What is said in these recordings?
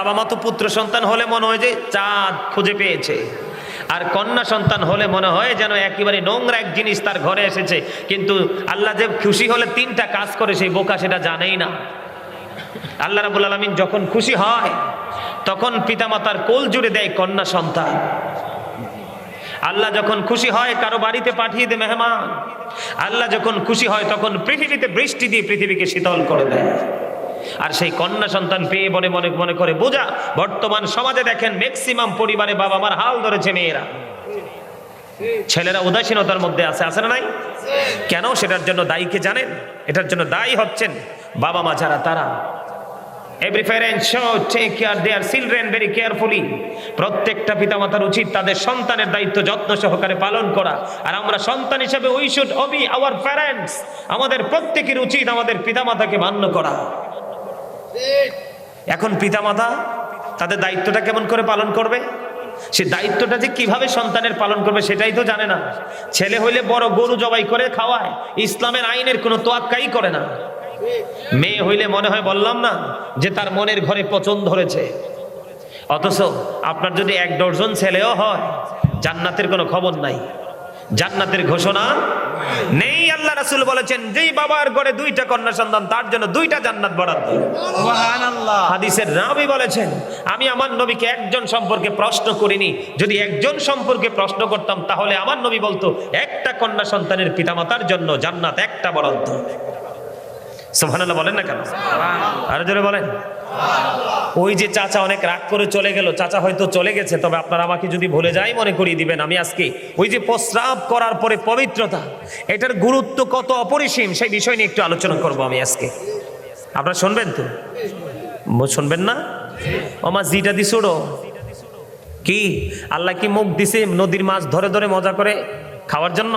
বাবা মা তো পুত্র সন্তান হলে মনে হয় যে চাঁদ খুঁজে পেয়েছে। আর কন্যা সন্তান হলে মনে হয় যেন একেবারে নোংরা এক জিনিস তার ঘরে এসেছে। কিন্তু আল্লাহ যে খুশি হলে তিনটা কাজ করে, সেই বোকা সেটা জানেই না। আল্লাহ রাবুল আলমিন যখন খুশি হয়, তখন পিতামাতার কোল জুড়ে দেয় কন্যা সন্তান। আল্লাহ যখন খুশি হয়, কারও বাড়িতে পাঠিয়ে দেয় মেহমান। আল্লাহ যখন খুশি হয়, তখন পৃথিবীতে বৃষ্টি দিয়ে পৃথিবীকে শীতল করে দেয়। আর সেই কন্যা সন্তান পেয়ে মনে মনে মনে করে, বোঝা, বর্তমান সমাজে দেখেন ম্যাক্সিমাম পরিবারে বাবা মার হাল ধরেছে মেয়েরা। ছেলেরা উদাসীনতার মধ্যে আছে আছে না নাই? কেন? সেটার জন্য দায়ীকে জানেন? এটার জন্য দায়ী হচ্ছেন বাবা মা যারা, তারা। Every parent should take care their children very carefully প্রত্যেকটা পিতামাতার উচিত তাদের সন্তানের দায়িত্ব যত্ন সহকারে পালন করা। আর আমরা সন্তান হিসেবে we should obey our parents আমাদের প্রত্যেকের উচিত আমাদের পিতামাতাকে মান্য করা। এখন পিতামাতা, তাদের দায়িত্বটা কেমন করে পালন করবে? সে দায়িত্বটা যে কীভাবে সন্তানের পালন করবে সেটাই তো জানে না। ছেলে হইলে বড় গরু জবাই করে খাওয়ায়, ইসলামের আইনের কোনো তোয়াক্কাই করে না। মেয়ে হইলে মনে হয় বললাম না যে তার মনের ঘরে পচন ধরেছে। অথচ আপনার যদি এক ডজন ছেলেও হয়, জান্নাতের কোনো খবর নাই। জান্নাতের ঘোষণা নেই। রাসূল বলেছেন যেই বাবার ঘরে দুইটা কন্যা সন্তান তার জন্য দুইটা জান্নাত বরাদ্দ। সুবহানাল্লাহ। হাদিসের রাবি বলেছেন আমি আমার নবীকে একজন সম্পর্কে প্রশ্ন করিনি। যদি একজন সম্পর্কে প্রশ্ন করতাম তাহলে আমার নবী বলতো একটা কন্যা সন্তানের পিতামাতার জন্য জান্নাত একটা বরাদ্দ। সুবহানাল্লাহ বলেন না কেন? আরও জোরে বলেন। ওই যে চাচা অনেক রাগ করে চলে গেল, চাচা হয়তো চলে গেছে, তবে আপনারা আমাকে যদি ভুলে যাই মনে করিয়ে দিবেন আমি আজকে ওই যে প্রস্রাব করার পরে পবিত্রতা, এটার গুরুত্ব কত অপরিসীম, সেই বিষয় নিয়ে একটু আলোচনা করব আমি আজকে। আপনারা শুনবেন তো? শুনবেন না? ওমা জিটা দি ছোড়ো কি? আল্লাহ কি মুখ দিছে নদীর মাছ ধরে ধরে মজা করে খাওয়ার জন্য?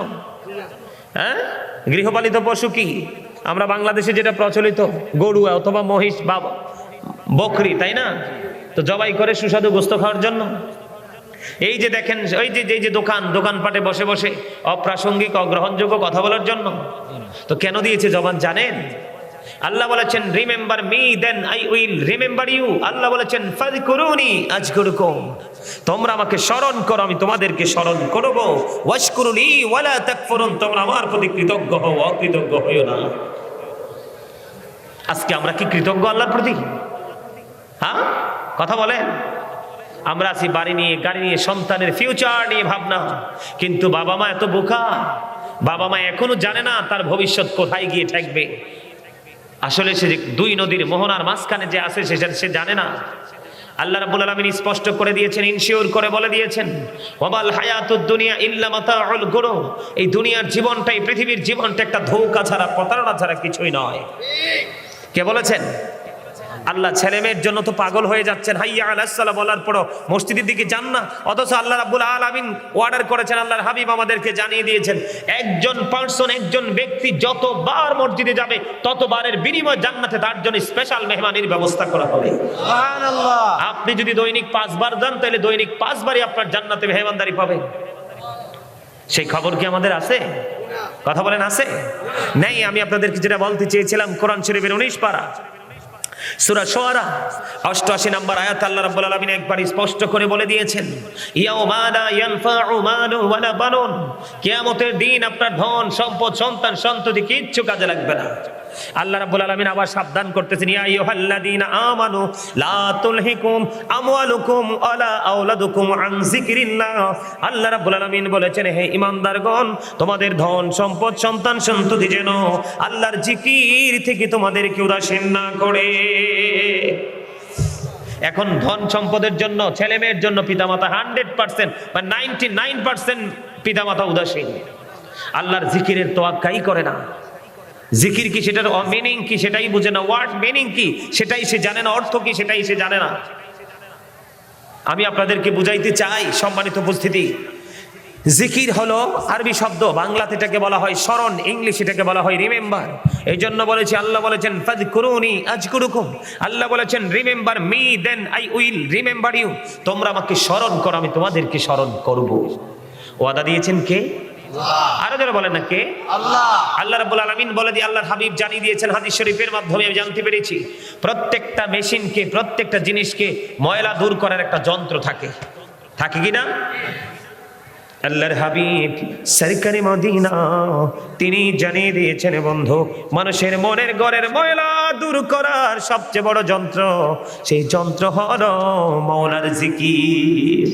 হ্যাঁ? গৃহপালিত পশু কি? আমরা বাংলাদেশে যেটা প্রচলিত, গরু অথবা মহিষ বা বকরি, তাই না? তো জবাই করে সুস্বাদু গোস্ত খাওয়ার জন্য। এই যে দেখেন, ওই যে যে যে দোকান, দোকানপাটে বসে বসে অপ্রাসঙ্গিক, অগ্রহণযোগ্য কথা বলার জন্য। তো কেন দিয়েছে জবান জানেন? আল্লাহ বলেছেন remember me then I will remember you আল্লাহ বলেছেন, ফাযকুরুনি আজকুরকুম। তোমরা আমাকে স্মরণ করো, আমি তোমাদেরকে স্মরণ করব। ওয়াশকুরুনি ওয়ালা তাকফুরুন, তোমরা আমার প্রতি কৃতজ্ঞ হও, অকৃতজ্ঞ হইও না। আজকে আমরা কি কৃতজ্ঞ আল্লাহর প্রতি? হ্যাঁ? কথা বলেন আমরা আছি বাড়ি নিয়ে, গাড়ি নিয়ে, সন্তানের ফিউচার নিয়ে ভাবনা। কিন্তু বাবা মা এত বোকা। বাবা মা এখনও জানে না তার ভবিষ্যৎ কোথায় গিয়ে ঠেকবে। আসলে সে যে দুই নদীর মোহনার মাঝখানে যে আছে, সে সে জানে না। আল্লাহ রাব্বুল আলামিন স্পষ্ট করে দিয়েছেন ইনশিওর করে বলে দিয়েছেন ওয়াবাল হায়াতুদ দুনিয়া ইল্লা মাতাউল গুরুর এই দুনিয়ার জীবনটাই, পৃথিবীর জীবনটা একটা ধোঁকা ছাড়া, প্রতারণা ছাড়া কিছুই নয়। কে বলেছেন? আল্লাহ ছেলে মেয়ের জন্য তো পাগল হয়ে যাচ্ছেন। হাইয়া আলাহাল্লাহ বলার পরও মসজিদের দিকে যান না। অথচ আল্লাহ রাব্বুল আলামিন অর্ডার করেছেন আল্লাহর হাবিব আমাদেরকে জানিয়ে দিয়েছেন একজন পার্সন একজন ব্যক্তি যতবার মসজিদে যাবে ততবারের বিনিময় জান্নাতে তার জন্য স্পেশাল মেহমানির ব্যবস্থা করা হবে। আপনি যদি দৈনিক পাঁচবার যান তাহলে দৈনিক পাঁচবারই আপনার জান্নাতে মেহমানদারি পাবেন। সেই খবর কি আমাদের আছে? কথা বলেন আছে? নেই আমি আপনাদেরকে যেটা বলতে চেয়েছিলাম কোরআন শরীফের উনিশ পারা। সূরা শুআরা 88 নম্বর আয়াত আল্লাহ রাব্বুল আলামিন একবার স্পষ্ট করে বলে দিয়েছেন, ইয়াউমা লা ইয়ানফাউ মালু ওয়ালা বানুন, কিয়ামতের দিন আপনার ধন, সম্পদ, সন্তান, সন্ততি কিচ্ছু কাজে লাগবে না। আল্লাহ রাব্বুল আলামিন আবার সাবধান করতেছেন, ইয়া আইয়ুহাল্লাযীনা আমানু লা তুলহিকুম আমওয়ালুকুম ওয়ালা আওলাদুকুম আন যিকরিল্লাহ। আল্লাহ রাব্বুল আলামিন বলেছেন, হে ঈমানদারগণ তোমাদের ধন, সম্পদ, সন্তান, সন্ততি যেন আল্লাহর জিকির থেকে তোমাদেরকে উদাসীন না করে। এখন ধন, সম্পদের জন্য, ছেলে মেয়ের জন্য পিতামাতা হান্ড্রেড পার্সেন্ট বা নাইনটি নাইন পার্সেন্ট পিতামাতা উদাসীন। আল্লাহর জিকিরের তোয়াক্কাই করে না। জিকির কি সেটার মিনিং কি সেটাই বুঝে না ওয়ার্ড মিনিং কি সেটাই সে জানে না, অর্থ কি সেটাই সে জানে না। আমি আপনাদেরকে বুঝাইতে চাই সম্মানিত উপস্থিতি। জিকির হলো আরবি শব্দ, বাংলাতে এটাকে বলা হয় স্মরণ, ইংলিশ এটাকে বলা হয় রিমেম্বার এই জন্য বলেছি, আল্লাহ বলেছেন আজকুরুকুম। আল্লাহ বলেছেন remember me then I will remember you তোমরা আমাকে স্মরণ করো, আমি তোমাদেরকে স্মরণ করব। ওয়াদা দিয়েছেন কে? আরও যারা বলেন না কে? আল্লাহ। আল্লাহ রাব্বুল আলামিন বলে দিয়ে আল্লাহর হাবিব জানিয়ে দিয়েছেন হাদিস শরীফের মাধ্যমে আমি জানতে পেরেছি। প্রত্যেকটা মেশিনকে প্রত্যেকটা জিনিসকে ময়লা দূর করার একটা যন্ত্র থাকে। থাকে কি না? আল্লাহর হাবিব সরকারি মদিনা তিনি জানিয়ে দিয়েছেন বন্ধু মানুষের মনের গড়ের ময়লা দূর করার সবচেয়ে বড় যন্ত্র সেই যন্ত্র হলো মৌলার জিকির।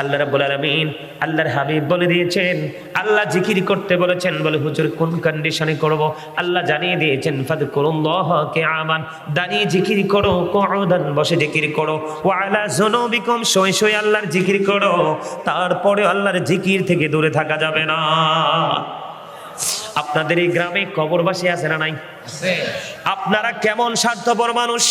আল্লাহ রাব্বুল আলামিন আল্লাহর হাবিব বলে দিয়েছেন আল্লাহ জিকির করতে বলেছেন বলে হুজুর কোন কন্ডিশনে করব? আল্লাহ জানিয়ে দিয়েছেন ফাদকুরুল্লাহ কে আমান দাঁড়িয়ে জিকির করো কুউদান বসে জিকির করো ওয়া আলা যুনুবিকুম শুয়ে শুয়ে আল্লাহর জিকির করো তারপরে আল্লাহর জিকির থেকে দূরে থাকা যাবে না। আপনাদের এই গ্রামে কবর কবরবাসী আছে না নাই? আপনারা কেমন স্বার্থপর মানুষ?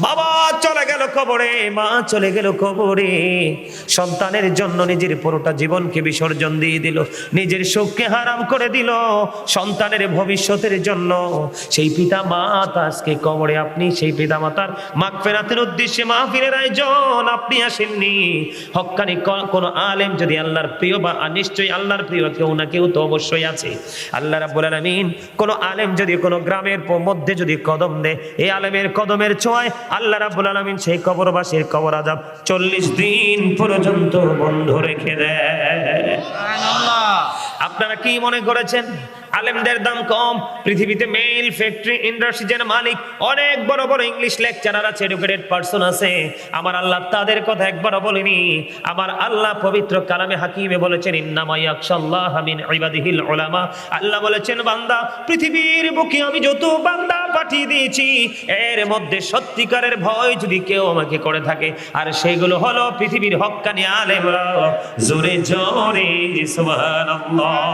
বাবা চলে গেল কবরে, মা চলে গেল কবরে। সন্তানের জন্য নিজের পুরোটা জীবনকে বিসর্জন দিয়ে দিল, নিজের সুখকে হারাম করে দিল। সন্তানের ভবিষ্যতের জন্য সেই পিতা মাতা আজকে কবরে, আপনি সেই পিতা মাতার মাগফিরাতের উদ্দেশ্যে মাহফিলের আয়োজন, আপনি আসেননি। হক্কানি ক- কোনো আলেম যদি আল্লাহর প্রিয় বা নিশ্চয়ই আল্লাহর প্রিয় কেউ না কেউ তো অবশ্যই আছে। আল্লাহ রাব্বুল আলামিন, কোনো আলেম যদি কোনো গ্রামের মধ্যে যদি কদম দেয় এই আলেমের কদমের ছোঁয়ায় আল্লাহ রাব্বুল আলামিন সেই কবরবাসীর কবর আজাব চল্লিশ দিন পর্যন্ত বন্ধ রেখে দেয়। আপনারা কি মনে করেছেন? আলেমদের দাম কম পৃথিবীতে মেইল ফ্যাক্টরি ইন্ডাস্ট্রিজের মালিক অনেক বড় বড় ইংলিশ লেকচারার আছে এডুকেটেড পারসন আছে। আমার আল্লাহ তাদের কথা একবারও বলেনি। আমার আল্লাহ পবিত্র কালামে হাকিমে বলেছেন ইন্নামা ইয়াকশাল্লাহ মিন ইবাদিহিল উলামা। আল্লাহ বলেছেন বান্দা পৃথিবীর বুকে আমি যত বান্দা পাঠিয়ে দিয়েছি। এর মধ্যে সত্যিকারের ভয় যদি কেউ আমাকে করে থাকে, আর সেগুলো হলো পৃথিবীর হক্কানি আলেমরা। জোরে জোরে, সুবহানাল্লাহ।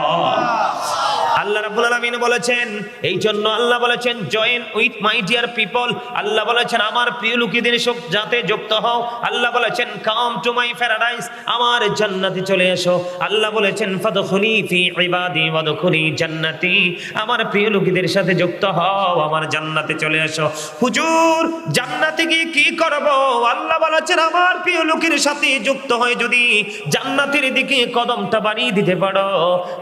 আল্লাহ রাব্বুল আলামিন বলেছেন এই জন্য আল্লাহ বলেছেন join with my dear people আল্লাহ বলেছেন, আমার প্রিয় লোকেদের যাতে যুক্ত হও। আল্লাহ বলেছেন কাম টু মাই প্যারাডাইস আমার জান্নাতে চলে এসো। আল্লাহ বলেছেন, ফাদখুলি ফি ইবাদি ওয়াদখুলি জান্নাতি, আমার প্রিয় লোকেদের সাথে যুক্ত হও, আমার জান্নাতে চলে এসো। হুজুর, জান্নাতে গিয়ে কি করব? আল্লাহ বলেছেন, আমার প্রিয় লোকের সাথে যুক্ত হয়ে যদি জান্নাতের দিকে কদমটা বাড়িয়ে দিতে পারো।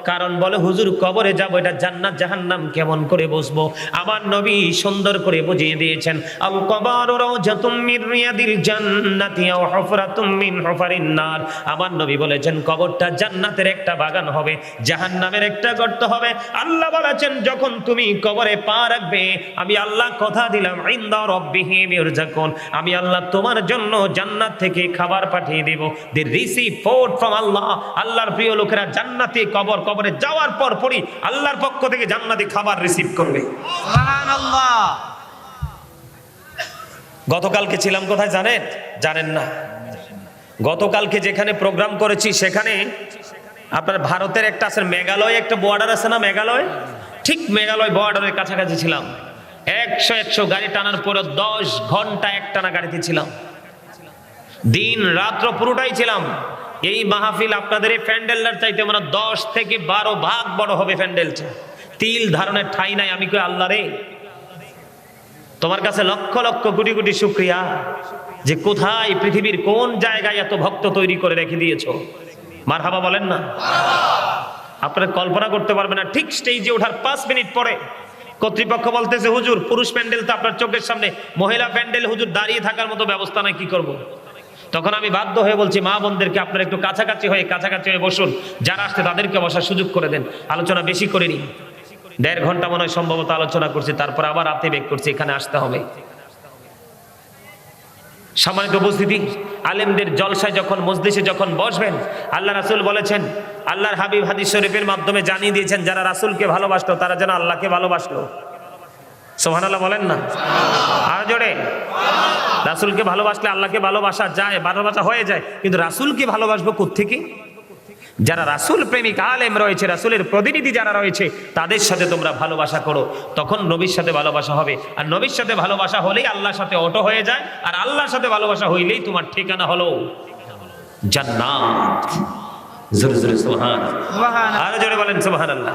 কারণ বলে, হুজুর, কবরে যাব এটা জান্নাত জাহান্নাম কেমন করে বসবো? আমার নবী সুন্দর করে বুঝিয়ে দিয়েছেন আল কবর মিন রিয়াদিল জান্নাতি নার। আমার নবী বলেছেন, কবরটা জান্নাতের একটা বাগান হবে, জাহান্নামের একটা গর্ত হবে। আল্লাহ বলেছেন, যখন তুমি কবরে পা রাখবে, আমি আল্লাহ কথা দিলাম, ইন্দা রব্বিহিম আমি আল্লাহ তোমার জন্য জান্নাত থেকে খাবার পাঠিয়ে দেব। দি রিসিভ ফ্রম আল্লাহ আল্লাহর প্রিয় লোকেরা জান্নাতে কবর, কবরে যাওয়ার পর পরই আল্লাহর পক্ষ থেকে জান্নাতি খাবার রিসিভ করবে। গতকালকে ছিলাম কোথায় জানেন? জানেন না। গতকালকে যেখানে প্রোগ্রাম করেছি সেখানে আপনার ভারতের একটা আছে মেঘালয় একটা বর্ডার আছে না মেঘালয়? ঠিক মেঘালয় বর্ডারের কাছাকাছি ছিলাম। একশো একশো গাড়ি টানার পরে দশ ঘণ্টা একটানা গাড়িতে ছিলাম। দিন রাত্র পুরোটাই ছিলাম। এই মাহফিল আপনাদের এই প্যান্ডেলটার চাইতে মানে দশ থেকে বারো ভাগ বড় হবে প্যান্ডেলটা। তিল ধারণের ঠাই নাই, আমি কই আল্লাহ রে। তোমার কাছে লক্ষ লক্ষ কোটি কোটি শুক্রিয়া যে কোথায় পৃথিবীর কোন জায়গায় এত ভক্ত তৈরি করে রেখে দিয়েছ। মার হাবা বলেন না। আপনারা কল্পনা করতে পারবেন না, ঠিক স্টেজে ওঠার পাঁচ মিনিট পরে কর্তৃপক্ষ বলতেছে, হুজুর, পুরুষ প্যান্ডেল তো আপনার চোখের সামনে, মহিলা প্যান্ডেল হুজুর দাঁড়িয়ে থাকার মতো ব্যবস্থা নাই, কি করব। তখন আমি বাধ্য হয়ে বলছি, মা বোনদেরকে আপনারা একটু কাছাকাছি হয়ে কাছাকাছি হয়ে বসুন। যারা আসছে তাদেরকে বসার সুযোগ করে দেন। আলোচনা বেশি করে করিনি। দেড় ঘণ্টা মনে হয় সম্ভবত আলোচনা করছি, তারপর আবার রাতে বেক করছি, এখানে আসতে হবে। সম্মানিত উপস্থিতি, আলেমদের জলসায় যখন মসজিদে যখন বসবেন, আল্লাহ রাসুল বলেছেন, আল্লাহর হাবিব হাদিস শরীফের মাধ্যমে জানিয়ে দিয়েছেন, যারা রাসূলকে ভালোবাসলো তারা যেন আল্লাহকে ভালোবাসলো। সোহান আল্লাহ বলেন না? আর জোরে? রাসূলকে ভালোবাসলে আল্লাহকে ভালোবাসা যায় ভালোবাসা হয়ে যায় কিন্তু রাসূলকে ভালোবাসবো কোত্থেকে? যারা রাসূল প্রেমিক আলেম রয়েছে রাসূলের প্রতিনিধি যারা রয়েছে তাদের সাথে তোমরা ভালোবাসা করো। তখন নবীর সাথে ভালোবাসা হবে। আর নবীর সাথে ভালোবাসা হলেই আল্লাহর সাথে অটো হয়ে যায় আর আল্লাহর সাথে ভালোবাসা হইলেই তোমার ঠিকানা হলো জান্নাত। জোরে জোরে সুবহান আর জোরে বলেন সুবহানাল্লাহ।